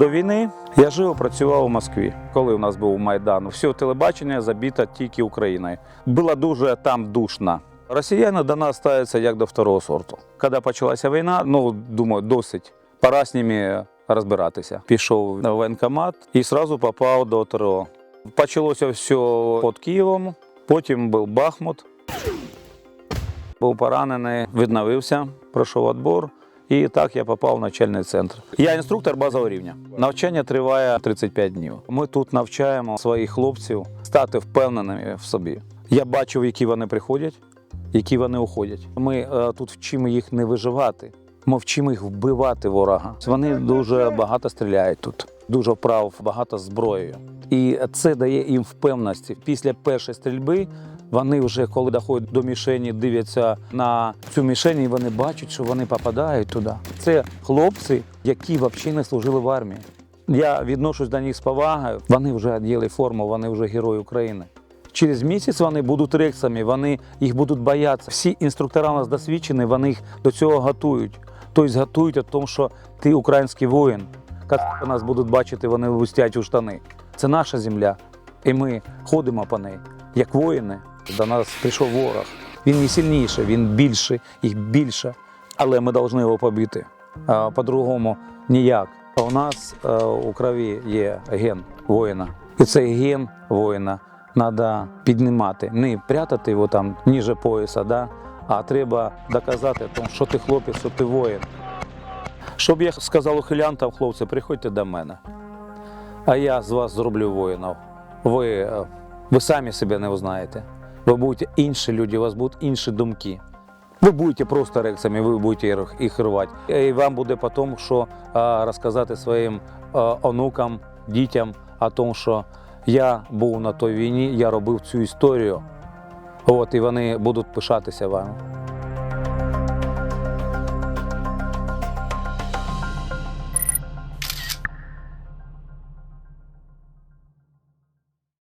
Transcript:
До війни я жив, працював у Москві. Коли у нас був Майдан, все телебачення забито тільки Україною. Було дуже там душно. Росіяни до нас ставляться як до второго сорту. Коли почалася війна, ну думаю, досить. Пора з ними розбиратися. Пішов на воєнкомат і одразу попав до ТРО. Почалося все під Києвом, потім був Бахмут. Був поранений, відновився, пройшов відбор. І так я попав в навчальний центр. Я інструктор базового рівня. Навчання триває 35 днів. Ми тут навчаємо своїх хлопців стати впевненими в собі. Я бачив, які вони приходять, які вони уходять. Ми е, тут вчимо їх не виживати. Ми вчимо їх вбивати ворога. Вони дуже багато стріляють тут, дуже вправ, багато зброєю. І це дає їм впевненості. Після першої стрільби вони вже, коли доходять до мішені, дивляться на цю мішень, і вони бачать, що вони попадають туди. Це хлопці, які взагалі не служили в армії. Я відношусь до них з повагою. Вони вже одягли форму, вони вже герої України. Через місяць вони будуть рексами, вони їх будуть боятися. Всі інструктора у нас досвідчені, вони їх до цього готують. Тобто готують тому, що ти український воїн. Коли нас будуть бачити, вони лустять у штани. Це наша земля, і ми ходимо по неї, як воїни. До нас прийшов ворог. Він не сильніший, він більший, їх більше, але ми повинні його побити. По-другому ніяк. У нас е, у крові є ген воїна. І цей ген воїна треба піднімати, не прятати його там ніже пояса, да? а треба доказати, що ти хлопець, що ти воїн. Щоб я сказав ухилянтам, хлопці, приходьте до мене. А я з вас зроблю воїнів. Ви, е, ви самі себе не узнаєте. Ви будете інші люди, у вас будуть інші думки. Ви будете просто рексами, ви будете їх- рвати. І вам буде потім, що розказати своїм онукам, дітям о тому, що я був на той війні, я робив цю історію. От, і вони будуть пишатися вами.